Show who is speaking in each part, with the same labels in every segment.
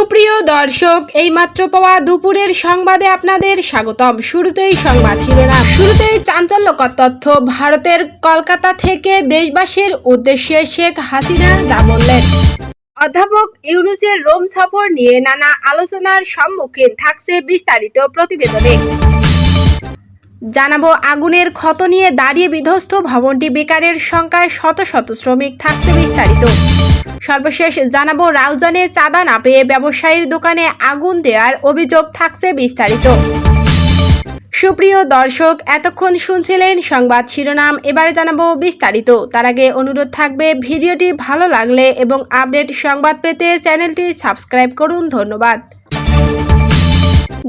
Speaker 1: সুপ্রিয় দর্শক, এইমাত্র পাওয়া দুপুরের সংবাদে আপনাদের স্বাগতম। শুরুতেই সংবাদ শিরোনাম। শুরুতেই চাঞ্চল্যকর তথ্য। ভারতের কলকাতা থেকে দেশবাসীর উদ্দেশ্যে শেখ হাসিনা যা বললেন অধ্যাপক ইউনুসের রোম সফর নিয়ে নানা আলোচনার সম্মুখীন থাকছে বিস্তারিত প্রতিবেদনে। জানাব, আগুনের ক্ষত নিয়ে দাঁড়িয়ে বিধ্বস্ত ভবনটি বেকারের সংখ্যায় শত শত শ্রমিক থাকছে বিস্তারিত। সর্বশেষ জানাব, রাউজানে চাঁদা না পেয়ে ব্যবসায়ীর দোকানে আগুন দেওয়ার অভিযোগ থাকছে বিস্তারিত। সুপ্রিয় দর্শক, এতক্ষণ শুনছিলেন সংবাদ শিরোনাম। এবারে জানাব বিস্তারিত। তার আগে অনুরোধ থাকবে, ভিডিওটি ভালো লাগলে এবং আপডেট সংবাদ পেতে চ্যানেলটি সাবস্ক্রাইব করুন। ধন্যবাদ।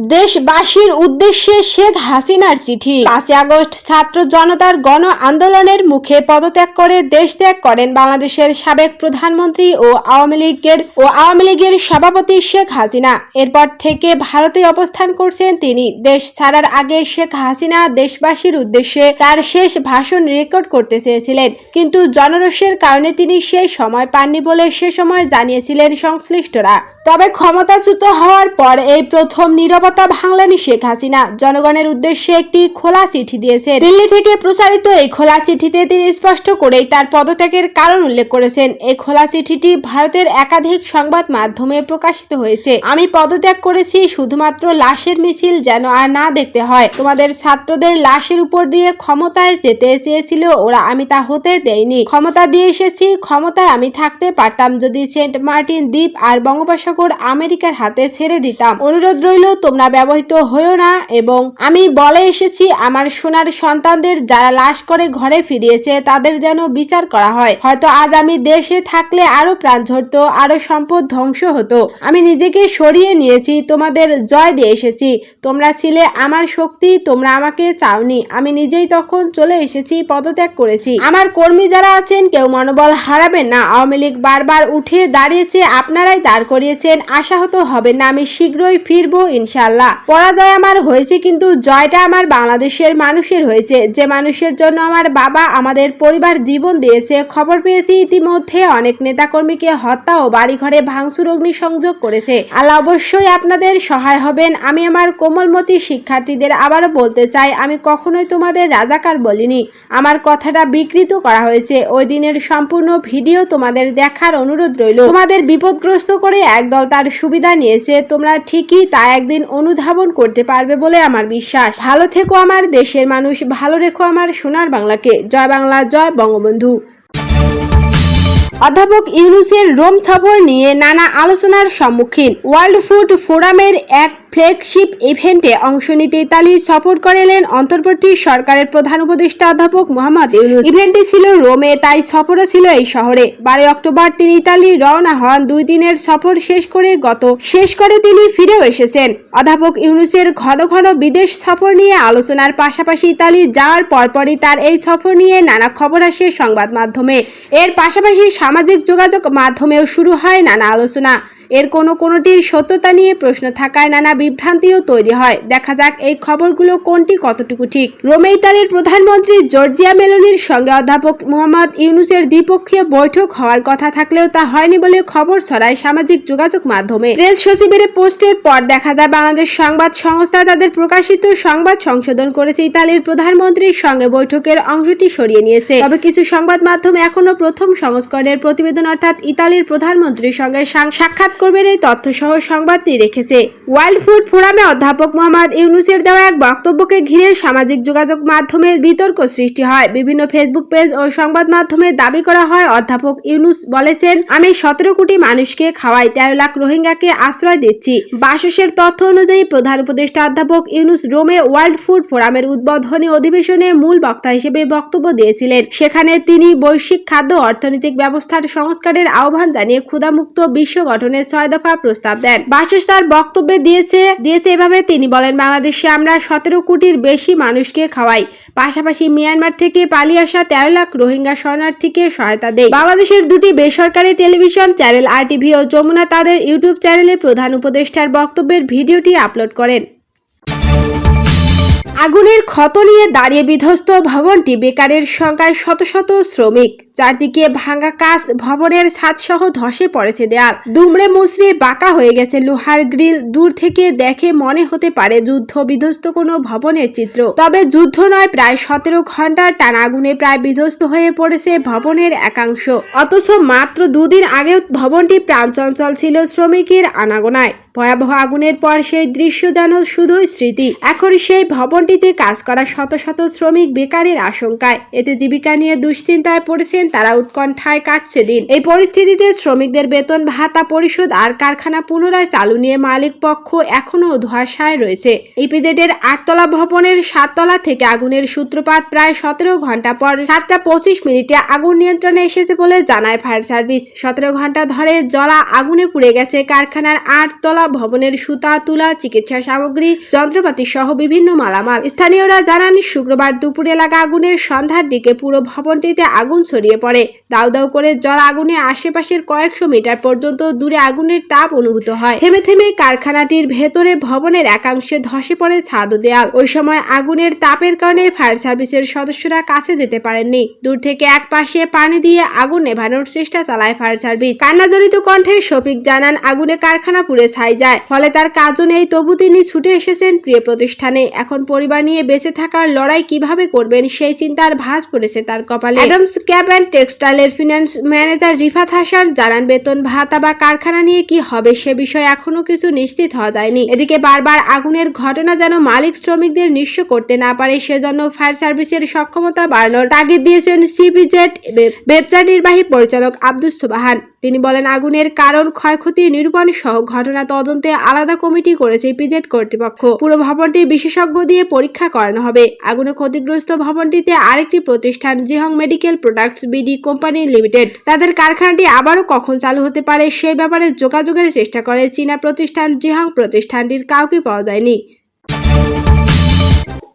Speaker 1: দেশবাসীর উদ্দেশ্যে শেখ হাসিনার চিঠি। পাঁচই আগস্ট ছাত্র জনতার গণ আন্দোলনের মুখে পদত্যাগ করে দেশ ত্যাগ করেন বাংলাদেশের সাবেক প্রধানমন্ত্রী ও আওয়ামী লীগের ও আওয়ামী লীগের সভাপতি শেখ হাসিনা। এরপর থেকে ভারতে অবস্থান করছেন তিনি। দেশ ছাড়ার আগে শেখ হাসিনা দেশবাসীর উদ্দেশ্যে তার শেষ ভাষণ রেকর্ড করতে চেয়েছিলেন। কিন্তু জনরোষের কারণে তিনি সেই সময় পাননি বলে সে সময় জানিয়েছিলেন সংশ্লিষ্টরা। তবে ক্ষমতাচ্যুত হওয়ার পর এই প্রথম নীরবতা ভাঙলেন শেখ হাসিনা। জনগণের উদ্দেশ্যে একটি খোলা চিঠি দিয়েছে দিল্লি থেকে প্রসারিত এই খোলা চিঠিতে তিনি স্পষ্ট করেই তার পদত্যাগের কারণ উল্লেখ করেছেন। এই খোলা চিঠিটি ভারতের একাধিক সংবাদ মাধ্যমে প্রকাশিত হয়েছে। আমি পদত্যাগ করেছি শুধুমাত্র লাশের মিছিল যেন আর না দেখতে হয়। তোমাদের ছাত্রদের লাশের উপর দিয়ে ক্ষমতায় যেতে চেয়েছিল ওরা। আমি তা হতে দেয়নি ক্ষমতা দিয়ে এসেছি, ক্ষমতায় আমি থাকতে পারতাম। যদি সেন্ট মার্টিন দ্বীপ আর বঙ্গোপসাগর আমেরিকার হাতে ছেড়ে দিতাম। অনুরোধ রইল, তোমরা ব্যবহৃত হয়েও না এবং আমি বলে এসেছি, আমার সোনার সন্তানদের যারা লাশ করে ঘরে ফিরিয়েছে, তাদের যেন বিচার করা হয়। হয়তো আজ আমি দেশে থাকলে আরও প্রাণ ঝরতো আরও সম্পদ ধ্বংস হতো। আমি নিজেকে সরিয়ে নিয়েছি, তোমাদের জয় দিয়ে এসেছি। তোমরা ছিলে আমার শক্তি, তোমরা আমাকে চাওনি। আমি নিজেই তখন চলে এসেছি, পদত্যাগ করেছি। আমার কর্মী যারা আছেন, কেউ মনোবল হারাবেন না। আওয়ামী লীগ বারবার উঠে দাঁড়িয়েছে, আপনারাই দাঁড় করিয়েছেন আশাহত হবেন না, আমি শীঘ্রই ফিরবো ইনশাল্লাহ পরাজয় আমার হয়েছে, কিন্তু জয়টা আমার বাংলাদেশের মানুষের হয়েছে। যে মানুষের জন্য আমার বাবা আমাদের পরিবার জীবন দিয়েছে, খবর পেয়েছি ইতিমধ্যে অনেক নেতাকর্মীকে হত্যা ও বাড়ি বাড়িঘরে ভাঙচুর, অগ্নিসংযোগ করেছে। আল্লাহ অবশ্যই আপনাদের সহায় হবেন। আমি আমার কোমলমতি শিক্ষার্থীদের আবারও বলতে চাই, আমি কখনোই তোমাদের রাজাকার বলিনি। আমার কথাটা বিকৃত করা হয়েছে। ওই দিনের সম্পূর্ণ ভিডিও তোমাদের দেখার অনুরোধ রইল। তোমাদের বিপদগ্রস্ত করে একদল তার সুবিধা নিয়েছে, তোমরা ঠিকই তা একদিন অনুধাবন করতে পারবে বলে আমার বিশ্বাস। ভালো থেকো আমার দেশের মানুষ, ভালো রেখো আমার সোনার বাংলাকে। জয় বাংলা, জয় বঙ্গবন্ধু। অধ্যাপক ইউনুসের রোম সফর নিয়ে নানা আলোচনার সম্মুখীন। ওয়ার্ল্ড ফুড ফোরামের এক ফ্ল্যাগশিপ ইভেন্টে অংশ নিতে ইতালি সফর করেলেন অন্তর্বর্তী সরকারের প্রধান উপদেষ্টা অধ্যাপক মোহাম্মদ ইউনুস। ইভেন্টটি ছিল রোমে তাই সফরও ছিল এই শহরে। বারোই অক্টোবর তিনি ইতালি রওনা হন। দুই দিনের সফর শেষ করে গত শেষ করে তিনি ফিরেও এসেছেন। অধ্যাপক ইউনুসের ঘন ঘন বিদেশ সফর নিয়ে আলোচনার পাশাপাশি ইতালি যাওয়ার পরপরই তার এই সফর নিয়ে নানা খবর আসে সংবাদ মাধ্যমে। এর পাশাপাশি সামাজিক যোগাযোগ মাধ্যমেও শুরু হয় নানা আলোচনা। এর কোনো কোনোটির সত্যতা নিয়ে প্রশ্ন থাকায় নানা বিভ্রান্তিও তৈরি হয়। দেখা যাক এই খবরগুলো কোনটি, কতটুকু ঠিক। রোমে ইতালির প্রধানমন্ত্রী জর্জিয়া মেলোনির সঙ্গে অধ্যাপক মোহাম্মদ ইউনুসের দ্বিপক্ষীয় বৈঠক হওয়ার কথা থাকলেও তা হয়নি বলে খবর ছড়ায় সামাজিক যোগাযোগ মাধ্যমে। প্রেস সচিবের পোস্টের পর দেখা যায় বাংলাদেশ সংবাদ সংস্থা তাদের প্রকাশিত সংবাদ সংশোধন করেছে ইতালির প্রধানমন্ত্রীর সঙ্গে বৈঠকের অংশটি সরিয়ে নিয়েছে। তবে কিছু সংবাদ মাধ্যম এখনও প্রথম সংস্করণের প্রতিবেদন অর্থাৎ ইতালির প্রধানমন্ত্রীর সঙ্গে সাক্ষাৎ করবেন এই তথ্য সহ সংবাদটি রেখেছে ওয়ার্ল্ড ফুড ফোরামে অধ্যাপক মোহাম্মদ ইউনুসের দেওয়া এক বক্তব্যকে ঘিরে সামাজিক যোগাযোগ মাধ্যমে বিতর্ক সৃষ্টি হয়। বিভিন্ন ফেসবুক পেজ ও সংবাদ মাধ্যমে দাবি করা হয়, অধ্যাপক ইউনুস বলেছেন, আমি সতেরো কোটি মানুষকে খাওয়াই, তেরো লাখ রোহিঙ্গাকে আশ্রয় দিচ্ছি। বাসসের তথ্য অনুযায়ী প্রধান উপদেষ্টা অধ্যাপক ইউনুস রোমে ওয়ার্ল্ড ফুড ফোরামের উদ্বোধনী অধিবেশনে মূল বক্তা হিসেবে বক্তব্য দিয়েছিলেন। সেখানে তিনি বৈশ্বিক খাদ্য অর্থনৈতিক ব্যবস্থার সংস্কারের আহ্বান জানিয়ে ক্ষুধামুক্ত বিশ্ব গঠনের ছয় দফা প্রস্তাব দেন। বাসুস তার বক্তব্যে দিয়েছে দিয়েছে এভাবে তিনি বলেন, বাংলাদেশে আমরা সতেরো কোটির বেশি মানুষকে খাওয়াই। পাশাপাশি মিয়ানমার থেকে পালিয়ে আসা তেরো লাখ রোহিঙ্গা শরণার্থীকে সহায়তা দেয় বাংলাদেশের দুটি বেসরকারি টেলিভিশন চ্যানেল আরটিভি ও যমুনা তাদের ইউটিউব চ্যানেলে প্রধান উপদেষ্টার বক্তব্যের ভিডিওটি আপলোড করেন। আগুনের ক্ষত নিয়ে দাঁড়িয়ে বিধ্বস্ত ভবনটি বেকারের সংখ্যায় শত শত শ্রমিক। চারদিকে ভাঙা কাজ ভবনের ছাদসহ ধসে পড়েছে দেয়াল। দুমড়ে মুচড়ে বাঁকা হয়ে গেছে লোহার গ্রিল। দূর থেকে দেখে মনে হতে পারে যুদ্ধ বিধ্বস্ত কোনো ভবনের চিত্র। তবে যুদ্ধ নয়, প্রায় সতেরো ঘণ্টার টানা আগুনে প্রায় বিধ্বস্ত হয়ে পড়েছে ভবনের একাংশ। অথচ মাত্র দুদিন আগেও ভবনটি প্রাণচঞ্চল ছিল শ্রমিকের আনাগোনায়। ভয়াবহ আগুনের পর সেই দৃশ্য যেন শুধুই স্মৃতি। এখন সেই ভবনটিতে কাজ করা শত শত শ্রমিক বেকারের আশঙ্কায়। এতে জীবিকা নিয়ে দুশ্চিন্তায় পড়েছেন তারা উৎকণ্ঠায় কাটছে দিন। এই পরিস্থিতিতে শ্রমিকদের বেতন, ভাতা পরিশোধ আর কারখানা পুনরায় চালু নিয়ে মালিক পক্ষ এখনও ধোয়াশায় রয়েছে। ইপিজেডের আটতলা ভবনের সাততলা থেকে আগুনের সূত্রপাত প্রায় সতেরো ঘণ্টা পর সাতটা পঁচিশ মিনিটে আগুন নিয়ন্ত্রণে এসেছে বলে জানায় ফায়ার সার্ভিস। সতেরো ঘণ্টা ধরে জ্বলা আগুনে পুড়ে গেছে কারখানার আটতলা ভবনের সুতা, তুলা, চিকিৎসা সামগ্রী, যন্ত্রপাতি সহ বিভিন্ন মালামাল। স্থানীয়রা জানান, শুক্রবার দুপুরে লাগা আগুনের সন্ধ্যার দিকে পুরো ভবনটিতে আগুন ছড়িয়ে পড়ে। দাউ দাউ করে জল আগুনে আশেপাশের কয়েকশো মিটার পর্যন্ত দূরে আগুনের তাপ অনুভূত হয়। থেমে থেমে কারখানাটির ভেতরে ভবনের একাংশে ধসে পড়ে ছাদ দেয়াল। ওই সময় আগুনের তাপের কারণে ফায়ার সার্ভিসের সদস্যরা কাছে যেতে পারেননি। দূর থেকে এক পাশে পানি দিয়ে আগুন নেভানোর চেষ্টা চালায় ফায়ার সার্ভিস। কান্নাজড়িত কণ্ঠে শফিক জানান, আগুনে কারখানা পুড়ে ছাই যায়। ফলে তার কাজও নেই, তবু তিনি ছুটে এসেছেন প্রিয় প্রতিষ্ঠানে। এখন পরিবার নিয়ে বেঁচে থাকার লড়াই কীভাবে করবেন সেই চিন্তার ভাঁজ পড়েছে তার কপালে। অ্যাডামস ক্যাব অ্যান্ড টেক্সটাইলের ফিনান্স ম্যানেজার রিফাত হাসান জানান, বেতন, ভাতা বা কারখানা নিয়ে কি হবে সে বিষয়ে এখনও কিছু নিশ্চিত হওয়া যায়নি। এদিকে বারবার আগুনের ঘটনা যেন মালিক শ্রমিকদের নিঃস্ব করতে না পারে, সেজন্য ফায়ার সার্ভিসের সক্ষমতা বাড়ানোর তাগিদ দিয়েছেন সিবিজেড ওয়েবসাইট নির্বাহী পরিচালক আব্দুস সুবাহান। তিনি বলেন, আগুনের কারণ, ক্ষয়ক্ষতি, নিরূপণ সহ ঘটনা তদন্তে আলাদা কমিটি করেছে পিজেড কর্তৃপক্ষ। পুরো ভবনটি বিশেষজ্ঞ দিয়ে পরীক্ষা করানো হবে। আগুনে ক্ষতিগ্রস্ত ভবনটিতে আরেকটি প্রতিষ্ঠান, Jihong medical products BD company limited. তাদের কারখানাটি আবারও কখন চালু হতে পারে সেই ব্যাপারে যোগাযোগের চেষ্টা করে চীনা প্রতিষ্ঠান, জিহং প্রতিষ্ঠানটির কাউকে পাওয়া যায়নি।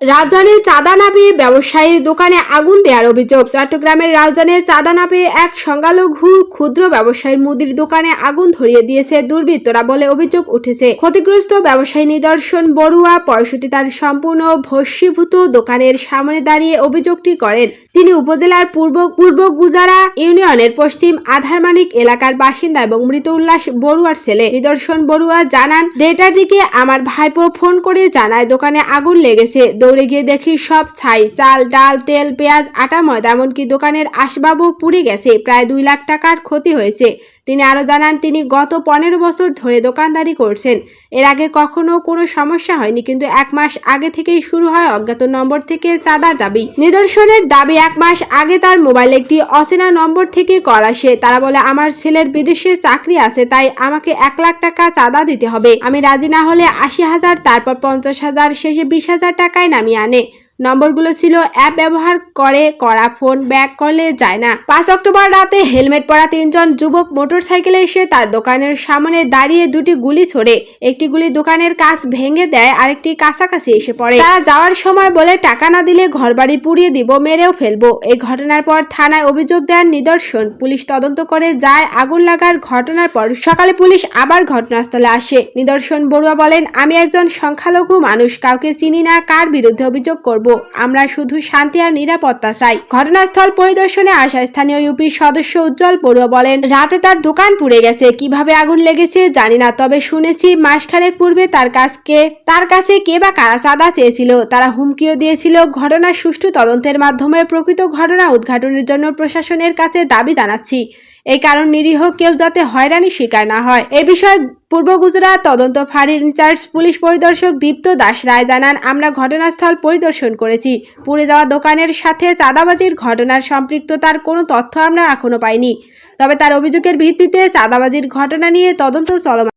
Speaker 1: রাউজানে চাঁদা না পেয়ে ব্যবসায়ীর দোকানে আগুন দেওয়ার অভিযোগ। চট্টগ্রামের রাউজানে চাঁদা না পেয়ে এক সংখ্যালঘু ক্ষুদ্র ব্যবসায়ীর মুদির দোকানে আগুন ধরিয়ে দিয়েছে দুর্বৃত্তরা বলে অভিযোগ উঠেছে। ক্ষতিগ্রস্ত ব্যবসায়ী নিদর্শন বড়ুয়া পঁয়ষট্টি তার সম্পূর্ণ ভস্মীভূত দোকানের সামনে দাঁড়িয়ে অভিযোগটি করেন। তিনি উপজেলার পূর্ব পূর্ব গুজারা ইউনিয়নের পশ্চিম আধারমানিক এলাকার বাসিন্দা এবং মৃত উল্লাস বড়ুয়ার ছেলে। নিদর্শন বড়ুয়া জানান, দেড়টার দিকে আমার ভাইপো ফোন করে জানায় দোকানে আগুন লেগেছে। দৌড়ে গিয়ে দেখি সব ছাই, চাল, ডাল, তেল, পেঁয়াজ, আটা, ময়দা, এমনকি দোকানের আসবাবও পুড়ে গেছে। প্রায় দুই লাখ টাকার ক্ষতি হয়েছে। তিনি আরও জানান, তিনি গত পনেরো বছর ধরে দোকানদারি করছেন। এর আগে কখনো কোনো সমস্যা হয়নি, কিন্তু এক মাস আগে থেকেই শুরু হয় অজ্ঞাত নম্বর থেকে চাঁদার দাবি। নিদর্শনের দাবি, এক মাস আগে তার মোবাইলে একটি অচেনা নম্বর থেকে কল আসে। তারা বলে, আমার ছেলের বিদেশে চাকরি আছে, তাই আমাকে এক লাখ টাকা চাঁদা দিতে হবে। আমি রাজি না হলে আশি হাজার, তারপর পঞ্চাশ হাজার, শেষে বিশ হাজার টাকায় নামিয়ে আনে। নম্বরগুলো ছিল, অ্যাপ ব্যবহার করে করা ফোন ব্যাক করলে যায় না। পাঁচ অক্টোবর রাতে হেলমেট পরা তিনজন যুবক মোটরসাইকেলে এসে তার দোকানের সামনে দাঁড়িয়ে দুটি গুলি ছোড়ে। একটি গুলি দোকানের কাজ ভেঙে দেয়, আরেকটি কাছাকাছি এসে পড়ে। তারা যাওয়ার সময় বলে, টাকা না দিলে ঘরবাড়ি পুড়িয়ে দিব, মেরেও ফেলব। এই ঘটনার পর থানায় অভিযোগ দেন নিদর্শন। পুলিশ তদন্ত করে যায় আগুন লাগার ঘটনার পর। সকালে পুলিশ আবার ঘটনাস্থলে আসে। নিদর্শন বড়ুয়া বলেন, আমি একজন সংখ্যালঘু মানুষ, কাউকে চিনি না, কার বিরুদ্ধে অভিযোগ করব? আমরা শুধু শান্তি আর নিরাপত্তা চাই। ঘটনাস্থল পরিদর্শনে আসা স্থানীয় ইউপি সদস্য উজ্জ্বল বড়ুয়া বলেন, রাতে তার দোকান পুড়ে গেছে। কীভাবে আগুন লেগেছে জানি না, তবে শুনেছি মাসখানেক পূর্বে তার কাছকে তার কাছে কে বা কারা চাঁদা চেয়েছিল। তারা হুমকিও দিয়েছিল। ঘটনার সুষ্ঠু তদন্তের মাধ্যমে প্রকৃত ঘটনা উদ্ঘাটনের জন্য প্রশাসনের কাছে দাবি জানাচ্ছি। এই কারণ নিরীহ কেউ যাতে হয়রানি শিকার না হয়। এ বিষয়ে পূর্ব গুজরাট তদন্ত ফাঁড়ির ইনচার্জ পুলিশ পরিদর্শক দীপ্ত দাস রায় জানান, আমরা ঘটনাস্থল পরিদর্শন করেছি। পুড়ে যাওয়া দোকানের সাথে চাঁদাবাজির ঘটনার সম্পৃক্ততার কোনো তথ্য আমরা এখনও পাইনি। তবে তার অভিযোগের ভিত্তিতে চাঁদাবাজির ঘটনা নিয়ে তদন্ত চলমান